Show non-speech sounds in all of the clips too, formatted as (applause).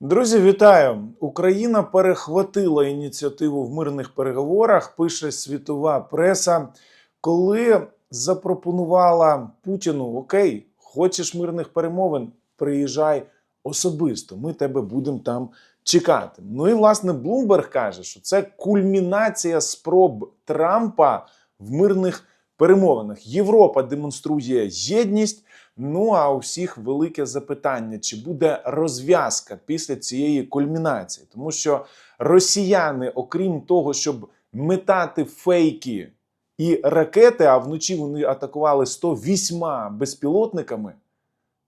Друзі, вітаю! Україна перехватила ініціативу в мирних переговорах. Пише світова преса, коли запропонувала Путіну: Окей, хочеш мирних перемовин, приїжджай особисто. Ми тебе будемо там чекати. Ну і власне Блумберг каже, що це кульмінація спроб Трампа в мирних перемовинах. Європа демонструє єдність. Ну а у всіх велике запитання: чи буде розв'язка після цієї кульмінації? Тому що росіяни, окрім того, щоб метати фейки і ракети, а вночі вони атакували 108 безпілотниками.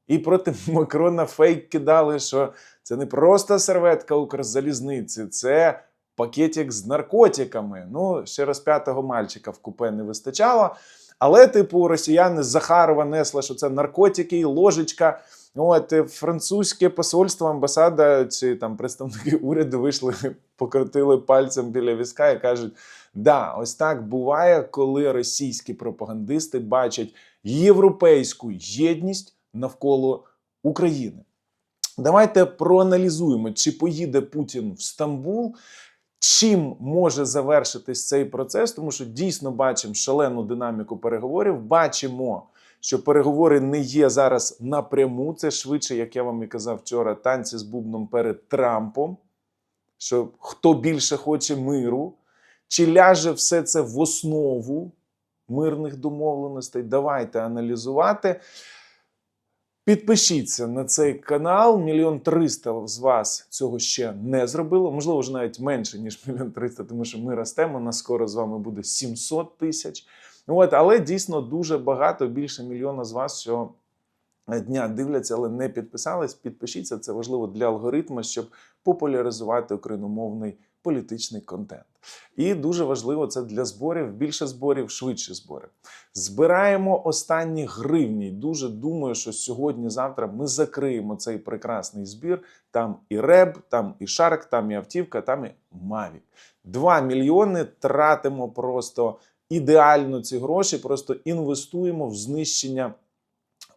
І проти (laughs) Макрона фейк кидали, що це не просто серветка Укрзалізниці, це пакетик з наркотиками. Ну, ще раз п'ятого мальчика в купе не вистачало. Але, типу, росіяни з Захарова несли, що це наркотики, ложечка. От е, французьке посольство, амбасада чи там представники (laughs) уряду вийшли, покрутили пальцем біля візка і кажуть: да, ось так буває, коли російські пропагандисти бачать європейську єдність навколо України. Давайте проаналізуємо, чи поїде Путін в Стамбул. Чим може завершитись цей процес, тому що дійсно бачимо шалену динаміку переговорів. Бачимо, що переговори не є зараз напряму. Це швидше, як я вам і казав вчора, танці з бубном перед Трампом. Що хто більше хоче миру, чи ляже все це в основу мирних домовленостей? Давайте аналізувати. Підпишіться на цей канал. Мільйон триста з вас цього ще не зробило. Можливо, вже навіть менше, ніж мільйон триста, тому що ми ростемо. На скоро з вами буде 700 тисяч. От, але дійсно дуже багато, більше мільйона з вас цього дня дивляться, але не підписались. Підпишіться, це важливо для алгоритму, щоб популяризувати україномовний політичний контент. І дуже важливо це для зборів. Більше зборів, швидше збори. Збираємо останні гривні. Дуже думаю, що сьогодні-завтра ми закриємо цей прекрасний збір. Там і Реб, там і Шарк, там і Автівка, там і Мавік. Два мільйони тратимо просто ідеально ці гроші, просто інвестуємо в знищення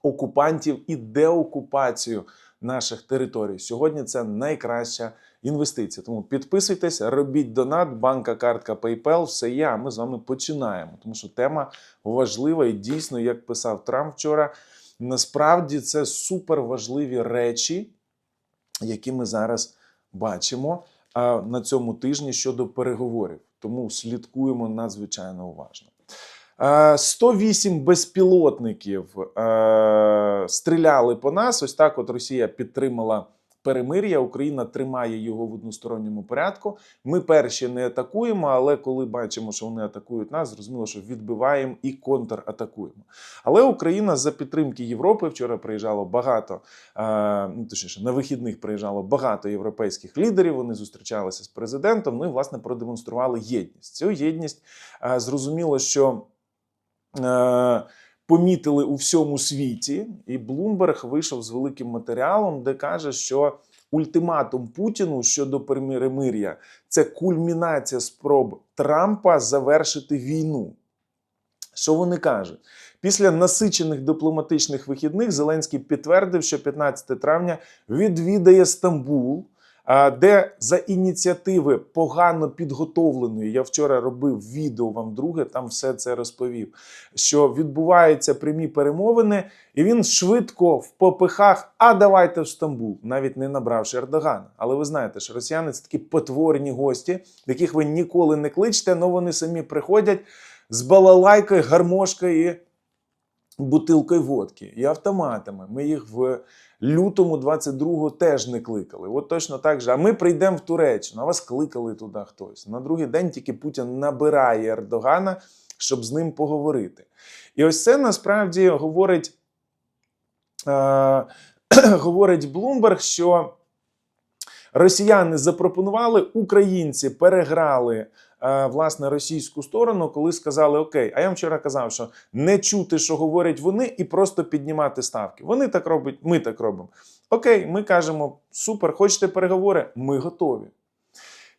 окупантів і деокупацію наших територій. Сьогодні це найкраща інвестиція. Тому підписуйтесь, робіть донат, банка, картка, PayPal, все є. А ми з вами починаємо. Тому що тема важлива і дійсно, як писав Трамп вчора, насправді це супер важливі речі, які ми зараз бачимо на цьому тижні щодо переговорів. Тому слідкуємо надзвичайно уважно. Е, 108 безпілотників е, стріляли по нас. Ось так. От Росія підтримала перемир'я. Україна тримає його в односторонньому порядку. Ми перші не атакуємо, але коли бачимо, що вони атакують нас, зрозуміло, що відбиваємо і контратакуємо. Але Україна за підтримки Європи вчора приїжджало багато. е, Ну, точніше, на вихідних приїжджало багато європейських лідерів. Вони зустрічалися з президентом. Ну і власне продемонстрували єдність. Цю єдність е, зрозуміло, що е, помітили у всьому світі, і Блумберг вийшов з великим матеріалом, де каже, що ультиматум Путіну щодо перемир'я це кульмінація спроб Трампа завершити війну. Що вони кажуть? Після насичених дипломатичних вихідних Зеленський підтвердив, що 15 травня відвідає Стамбул, де за ініціативи погано підготовленої, я вчора робив відео вам друге, там все це розповів. Що відбуваються прямі перемовини, і він швидко в попихах, а давайте в Стамбул, навіть не набравши Ердогана. Але ви знаєте, що росіяни це такі потворні гості, яких ви ніколи не кличете, але вони самі приходять з балалайкою, гармошкою і бутилкою водки і автоматами. Ми їх в лютому 22-го теж не кликали. От точно так же. А ми прийдемо в Туреччину, а вас кликали туди хтось. На другий день тільки Путін набирає Ердогана, щоб з ним поговорити. І ось це насправді говорить, е, (clears throat) говорить Блумберг, що. Росіяни запропонували, українці переграли власне російську сторону, коли сказали: Окей, а я вам вчора казав, що не чути, що говорять вони, і просто піднімати ставки. Вони так роблять, ми так робимо. Окей, ми кажемо: супер, хочете переговори? Ми готові.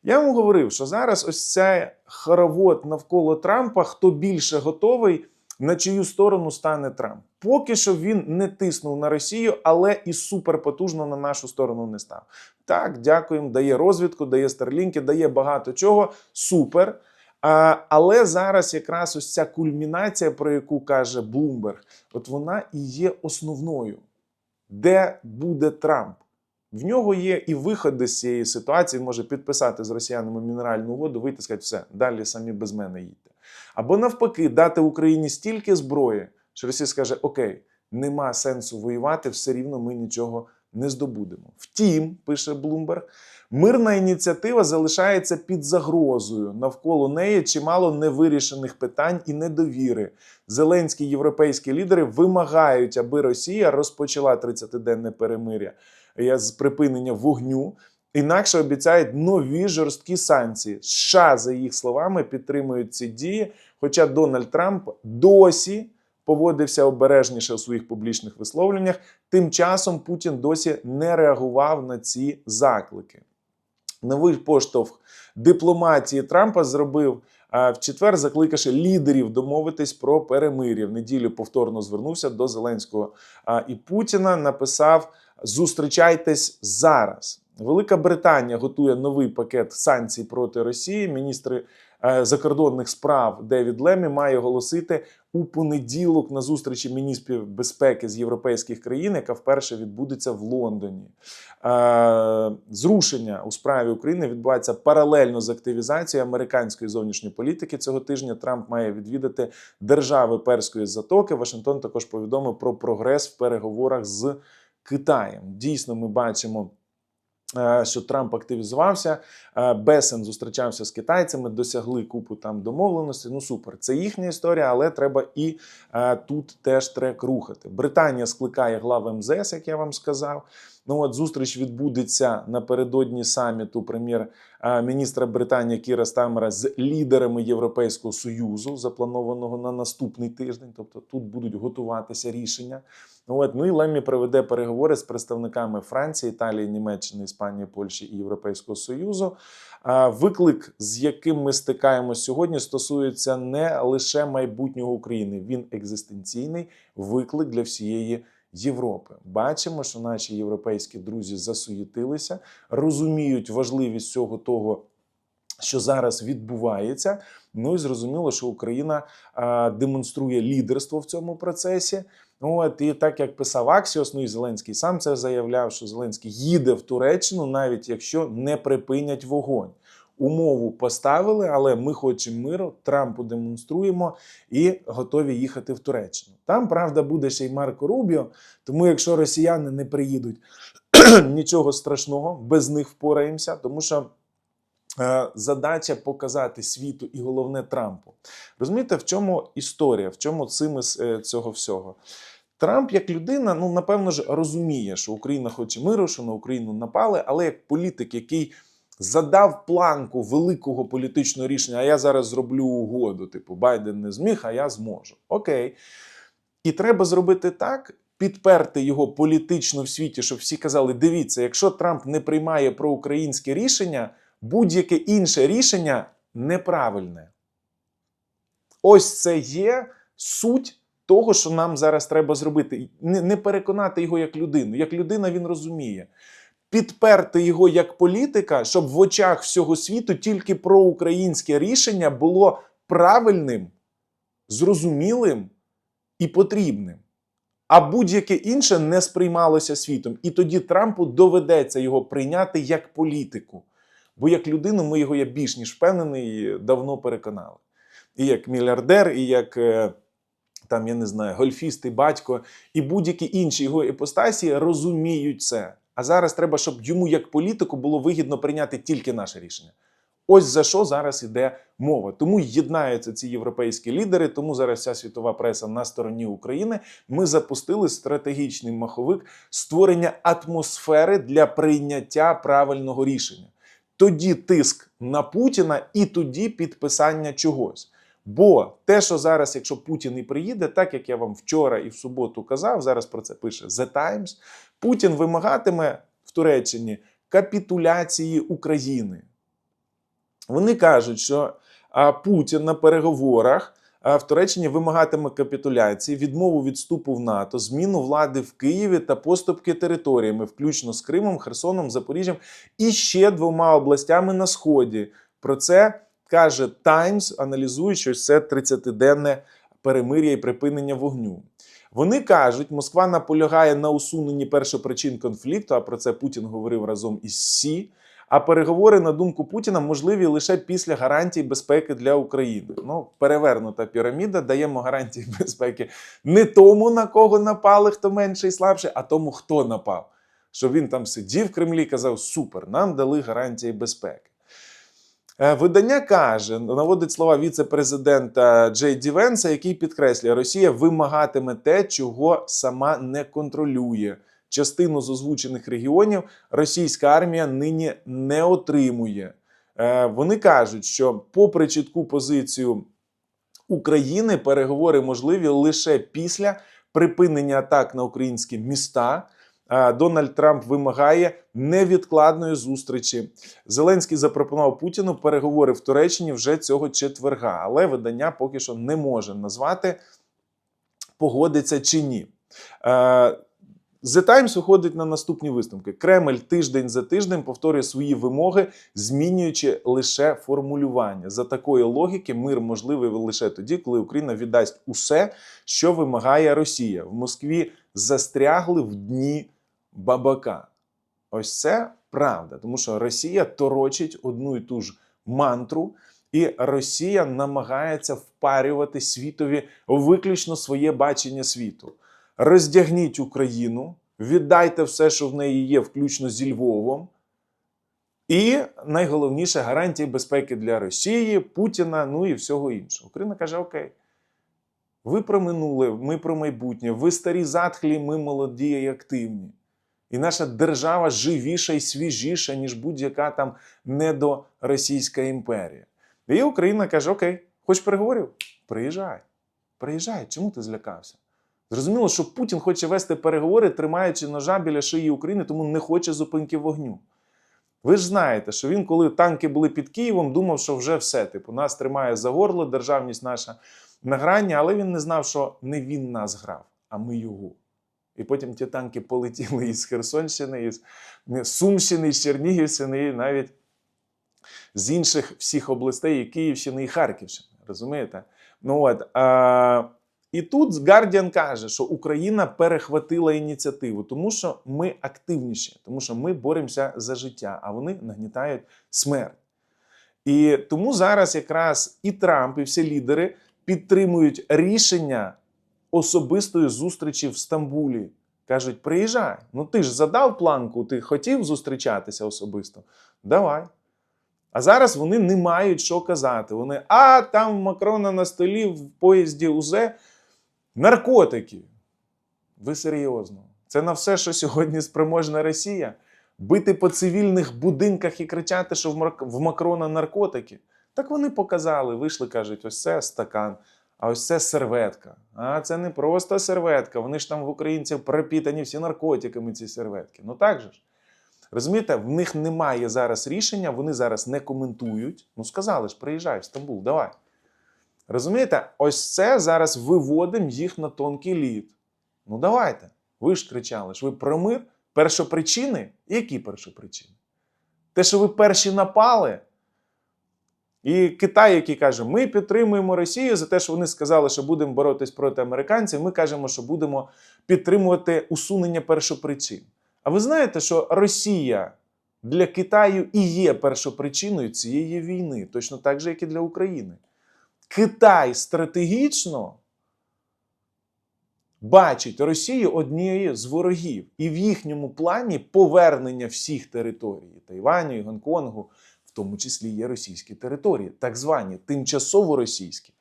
Я вам говорив, що зараз ось цей хоровод навколо Трампа, хто більше готовий, на чию сторону стане Трамп. Поки що він не тиснув на Росію, але і суперпотужно на нашу сторону не став. Так, дякуємо, дає розвідку, дає старлінки, дає багато чого. Супер. А, але зараз якраз ось ця кульмінація, про яку каже Блумберг, от вона і є основною. Де буде Трамп? В нього є і виходи з цієї ситуації, може підписати з росіянами мінеральну угоду, вийти сказати, все, далі самі без мене їдьте. Або навпаки, дати Україні стільки зброї, що Росія скаже: Окей, нема сенсу воювати, все рівно ми нічого не здобудемо. Втім, пише Блумберг, мирна ініціатива залишається під загрозою. Навколо неї чимало невирішених питань і недовіри. Зеленські європейські лідери вимагають, аби Росія розпочала 30-денне перемиря з припинення вогню. Інакше обіцяють нові жорсткі санкції. США, за їх словами, підтримують ці дії. Хоча Дональд Трамп досі поводився обережніше у своїх публічних висловленнях. Тим часом Путін досі не реагував на ці заклики. Новий поштовх дипломатії Трампа зробив а, в четвер, закликавши лідерів домовитись про перемир'я. В неділю повторно звернувся до Зеленського і Путіна. Написав: Зустрічайтесь зараз. Велика Британія готує новий пакет санкцій проти Росії. Міністри е, закордонних справ Девід Лемі має оголосити у понеділок на зустрічі міністрів безпеки з європейських країн, яка вперше відбудеться в Лондоні. Е, Зрушення у справі України відбувається паралельно з активізацією американської зовнішньої політики. Цього тижня Трамп має відвідати держави Перської затоки. Вашингтон також повідомив про прогрес в переговорах з Китаєм. Дійсно, ми бачимо. Е, Що Трамп активізувався, е, Бесен зустрічався з китайцями, досягли купу там домовленостей. Ну супер, це їхня історія, але треба і е, тут теж трек рухати. Британія скликає глав МЗС, як я вам сказав. Ну от зустріч відбудеться напередодні саміту прем'єр-міністра Британії Кіра Стамера з лідерами Європейського союзу, запланованого на наступний тиждень. Тобто тут будуть готуватися рішення. Ну, От, ну і Леммі проведе переговори з представниками Франції, Італії, Німеччини, Іспанії, Польщі і Європейського Союзу. Виклик, з яким ми стикаємось сьогодні, стосується не лише майбутнього України. Він екзистенційний виклик для всієї Європи. Бачимо, що наші європейські друзі засуєтилися, розуміють важливість всього того. Що зараз відбувається, ну і зрозуміло, що Україна а, демонструє лідерство в цьому процесі. От і так як писав Аксіос, ну і Зеленський сам це заявляв, що Зеленський їде в Туреччину, навіть якщо не припинять вогонь. Умову поставили, але ми хочемо миру, Трампу демонструємо і готові їхати в Туреччину. Там, правда, буде ще й Марко Рубіо, тому якщо росіяни не приїдуть, (clears throat) нічого страшного, без них впораємося, тому що. е, Задача показати світу і головне Трампу. Розумієте, в чому історія, в чому цимис е, цього всього? Трамп, як людина, ну напевно ж розуміє, що Україна хоче миру, що на Україну напали, але як політик, який задав планку великого політичного рішення, а я зараз зроблю угоду, типу Байден не зміг, а я зможу. Окей. І треба зробити так, підперти його політично в світі, щоб всі казали: дивіться, якщо Трамп не приймає проукраїнське рішення, будь-яке інше рішення неправильне. Ось це є суть того, що нам зараз треба зробити. Не, переконати його як людину. Як людина він розуміє. Підперти його як політика, щоб в очах всього світу тільки проукраїнське рішення було правильним, зрозумілим і потрібним. А будь-яке інше не сприймалося світом. І тоді Трампу доведеться його прийняти як політику. Бо як людину ми його, я більш ніж впевнений, давно переконали. І як мільярдер, і як е, там, я не знаю, гольфіст і батько, і будь-які інші його іпостасії розуміють це. А зараз треба, щоб йому як політику було вигідно прийняти тільки наше рішення. Ось за що зараз іде мова. Тому єднаються ці європейські лідери. Тому зараз вся світова преса на стороні України. Ми запустили стратегічний маховик створення атмосфери для прийняття правильного рішення. Тоді тиск на Путіна і тоді підписання чогось. Бо те, що зараз, якщо Путін і приїде, так як я вам вчора і в суботу казав, зараз про це пише The Times, Путін вимагатиме в Туреччині капітуляції України. Вони кажуть, що Путін на переговорах в Туреччині вимагатиме капітуляції, відмову від вступу в НАТО, зміну влади в Києві та поступки територіями, включно з Кримом, Херсоном, Запоріжжям і ще двома областями на сході. Про це каже Times, аналізуючи це 30-денне перемир'я і припинення вогню. Вони кажуть, Москва наполягає на усуненні першопричин конфлікту. А про це Путін говорив разом із Сі. А переговори, на думку Путіна, можливі лише після гарантій безпеки для України. Ну, перевернута піраміда. Даємо гарантії (laughs) безпеки не тому, на кого напали, хто менше і слабше, а тому, хто напав. Щоб він там сидів в Кремлі і казав: Супер, нам дали гарантії безпеки. Е, Видання каже, наводить слова віце-президента Джей Ді Венса, який підкреслює, Росія вимагатиме те, чого сама не контролює. Частину з озвучених регіонів російська армія нині не отримує. Е, Вони кажуть, що, попри чітку позицію України, переговори можливі лише після припинення атак на українські міста. Е, Дональд Трамп вимагає невідкладної зустрічі. Зеленський запропонував Путіну переговори в Туреччині вже цього четверга, але видання поки що не може назвати, погодиться чи ні. Е, The Times виходить на наступні висновки. Кремль тиждень за тиждень повторює свої вимоги, змінюючи лише формулювання. За такої логіки, мир можливий лише тоді, коли Україна віддасть усе, що вимагає Росія. В Москві застрягли в дні бабака. Ось це правда, тому що Росія торочить одну і ту ж мантру, і Росія намагається впарювати світові виключно своє бачення світу. Роздягніть Україну, віддайте все, що в неї є, включно зі Львовом. І найголовніше гарантії безпеки для Росії, Путіна, ну і всього іншого. Україна каже: Окей, ви про минуле, ми про майбутнє, ви старі затхлі, ми молоді і активні. І наша держава живіша і свіжіша, ніж будь-яка там недоросійська імперія. І Україна каже: Окей, хоч переговорів? Приїжджай. Приїжджай. Чому ти злякався? Зрозуміло, що Путін хоче вести переговори, тримаючи ножа біля шиї України, тому не хоче зупинки вогню. Ви ж знаєте, що він, коли танки були під Києвом, думав, що вже все. Типу, нас тримає за горло, державність наша на грані, але він не знав, що не він нас грав, а ми його. І потім ті танки полетіли із Херсонщини, із Сумщини, із Чернігівщини, і навіть з інших всіх областей, і Київщини і Харківщини. Розумієте? Ну от, а, і тут Гардіан каже, що Україна перехватила ініціативу, тому що ми активніші, тому що ми боремося за життя, а вони нагнітають смерть. І тому зараз якраз і Трамп, і всі лідери підтримують рішення особистої зустрічі в Стамбулі. Кажуть, приїжджай. Ну ти ж задав планку, ти хотів зустрічатися особисто? Давай. А зараз вони не мають що казати. Вони, а там Макрона на столі в поїзді УЗЕ наркотики. Ви серйозно? Це на все, що сьогодні спроможна Росія? Бити по цивільних будинках і кричати, що в Макрона наркотики. Так вони показали, вийшли, кажуть, ось це стакан, а ось це серветка. А це не просто серветка. Вони ж там в українців пропітані всі наркотиками, ці серветки. Ну так же ж. Розумієте, в них немає зараз рішення, вони зараз не коментують. Ну, сказали ж, приїжджай в Стамбул, давай. Розумієте, ось це зараз виводимо їх на тонкий лід. Ну давайте. Ви ж кричали, що ви про мир. Першопричини? Які першопричини? Те, що ви перші напали. І Китай, який каже, ми підтримуємо Росію за те, що вони сказали, що будемо боротись проти американців. Ми кажемо, що будемо підтримувати усунення першопричин. А ви знаєте, що Росія для Китаю і є першопричиною цієї війни, точно так же, як і для України. Китай стратегічно бачить Росію однією з ворогів, і в їхньому плані повернення всіх територій Тайваню і Гонконгу, тому числі є російські території, так звані тимчасово російські.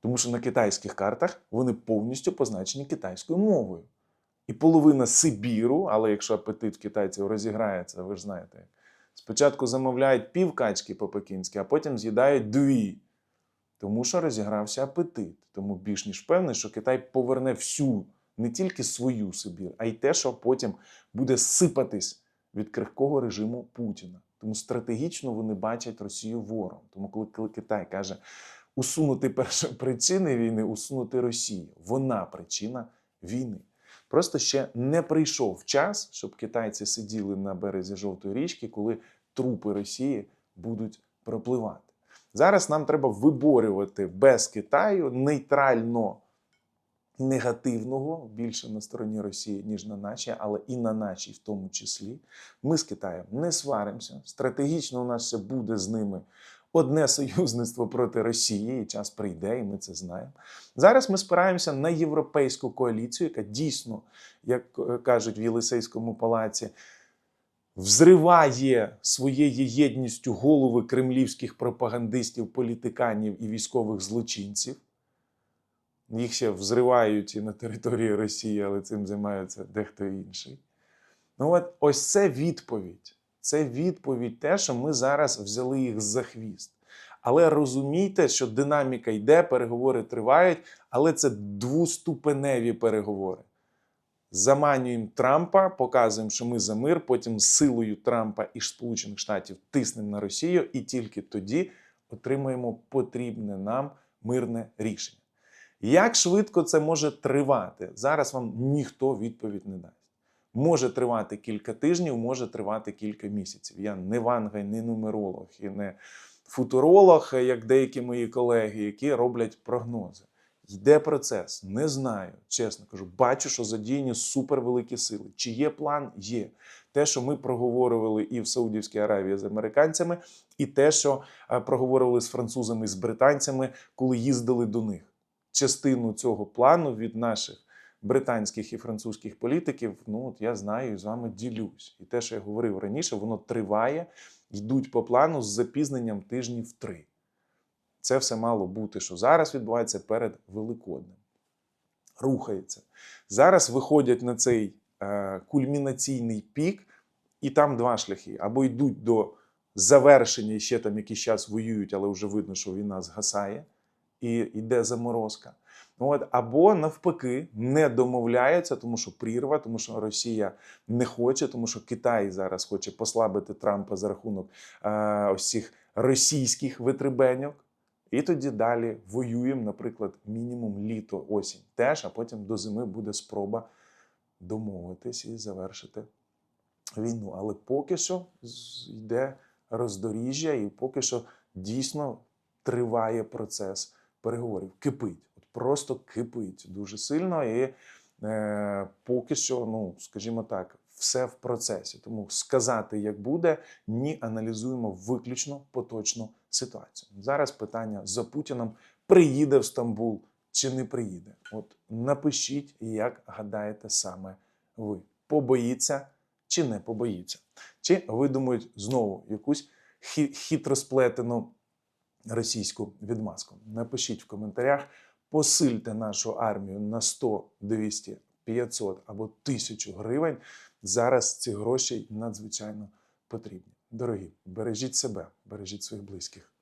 Тому що на китайських картах вони повністю позначені китайською мовою. І половина Сибіру, але якщо апетит в китайців розіграється, ви ж знаєте, спочатку замовляють пів качки по-пекінськи, а потім з'їдають дві. Тому що розігрався апетит. Тому більш ніж певний, що Китай поверне всю, не тільки свою Сибір, а й те, що потім буде сипатись від крихкого режиму Путіна. Тому стратегічно вони бачать Росію ворогом. Тому коли Китай каже, усунути першопричини війни, усунути Росію. Вона причина війни. Просто ще не прийшов час, щоб китайці сиділи на березі жовтої річки, коли трупи Росії будуть пропливати. Зараз нам треба виборювати без Китаю нейтрально негативного більше на стороні Росії, ніж на нашій, але і на нашій в тому числі. Ми з Китаєм не сваримося. Стратегічно у нас ще буде з ними одне союзництво проти Росії, і час прийде, і ми це знаємо. Зараз ми спираємося на європейську коаліцію, яка дійсно, як е, кажуть в Єлисейському палаці, взриває своєю єдністю голови кремлівських пропагандистів, політиканів і військових злочинців. Їх ще взривають і на території Росії, але цим займається дехто інший. Ну от ось це відповідь. Це відповідь те, що ми зараз взяли їх за хвіст. Але розумійте, що динаміка йде, переговори тривають, але це двоступеневі переговори. Заманюємо Трампа, показуємо, що ми за мир, потім силою Трампа і Сполучених Штатів тиснемо на Росію, і тільки тоді отримуємо потрібне нам мирне рішення. Як швидко це може тривати? Зараз вам ніхто відповідь не дасть. Може тривати кілька тижнів, може тривати кілька місяців. Я не вангай, не нумеролог і не футуролог, як деякі мої колеги, які роблять прогнози. Йде процес, не знаю, чесно кажу. Бачу, що задіяні супервеликі сили. Чи є план? Є. Те, що ми проговорювали і в Саудівській Аравії з американцями, і те, що е, проговорювали з французами, і з британцями, коли їздили до них. Частину цього плану від наших британських і французьких політиків, ну от я знаю і з вами ділюсь. І те, що я говорив раніше, воно триває, йдуть по плану з запізненням тижнів три. Це все мало бути, що зараз відбувається перед Великоднем. Рухається. Зараз виходять на цей е, кульмінаційний пік, і там два шляхи: або йдуть до завершення, і ще там якийсь час воюють, але вже видно, що війна згасає і йде заморозка. От, або навпаки не домовляються, тому що прірва, тому що Росія не хоче, тому що Китай зараз хоче послабити Трампа за рахунок е, ось цих російських витребеньок. І тоді далі воюємо, наприклад, мінімум літо, осінь теж, а потім до зими буде спроба домовитись і завершити війну. Але поки що йде роздоріжжя, і поки що дійсно триває процес переговорів. Кипить, от просто кипить дуже сильно. І е, поки що, ну скажімо так, все в процесі. Тому сказати, як буде, ні, аналізуємо виключно поточну ситуацію. Зараз питання за Путіном: приїде в Стамбул чи не приїде? От напишіть, як гадаєте саме ви. Побоїться чи не побоїться? Чи видумають знову якусь хитросплетену російську відмазку? Напишіть в коментарях, посильте нашу армію на 100, 200, 500 або 1000 гривень. Зараз ці гроші надзвичайно потрібні. Дорогі, бережіть себе, бережіть своїх близьких.